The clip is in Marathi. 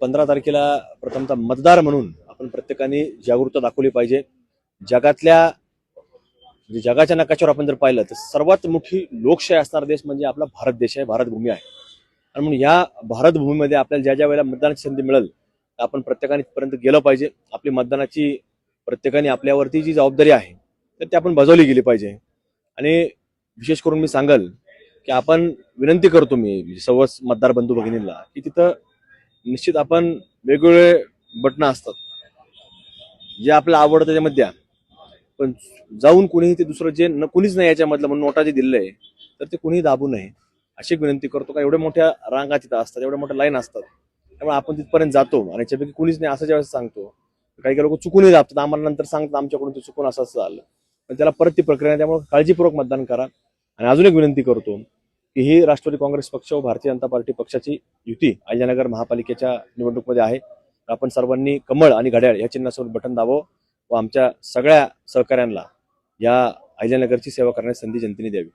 पंधरा तारखेला प्रथमतः मतदार म्हणून आपण प्रत्येकाने जागरूकता दाखवली पाहिजे. जगातल्या म्हणजे जगाच्या नकाशावर आपण जर पाहिलं तर सर्वात मोठी लोकशाही असणारा देश म्हणजे आपला भारत देश आहे भारतभूमी आहे. आणि म्हणून या भारतभूमीमध्ये आपल्याला ज्या ज्या वेळेला मतदानाची संधी मिळेल तर आपण प्रत्येकाने तिथपर्यंत गेलं पाहिजे. आपली मतदानाची प्रत्येकाने आपल्यावरती जी जबाबदारी आहे तर ती आपण बजावली गेली पाहिजे. आणि विशेष करून मी सांगल की आपण विनंती करतो मी सर्वच मतदार बंधू भगिनींना की तिथं निश्चित आपण वेगवेगळे बटणं असतात. जे आपल्या आवडतं त्याच्यामध्ये द्या. पण जाऊन कुणीही ते दुसरं जे न कुणीच नाही याच्यामधलं म्हणून नोटा जे दिलेलं आहे तर ते कुणीही दाबू नये. अशी विनंती करतो का एवढ्या मोठ्या रांगा तिथं असतात एवढ्या मोठ्या लाईन असतात त्यामुळे आपण तिथपर्यंत जातो आणि याच्यापैकी कुणीच नाही असं ज्यावेळेस सांगतो काही काही लोक चुकूनही दाबतात आम्हाला नंतर सांगतात आमच्याकडून ते चुकून असं असं झालं. पण त्याला परत ती प्रक्रिया त्यामुळे काळजीपूर्वक मतदान करा. आणि अजून एक विनंती करतो की ही राष्ट्रवादी काँग्रेस पक्ष व भारतीय जनता पार्टी पक्षाची युती अहिल्यानगर महापालिकेच्या निवडणुकीमध्ये आहे. आपण सर्वांनी कमळ आणि घड्याळ या चिन्हासोबत बटन दाबावं व आमच्या सगळ्या सहकाऱ्यांना या अहिल्यानगरची सेवा करण्याची संधी जनतेने द्यावी.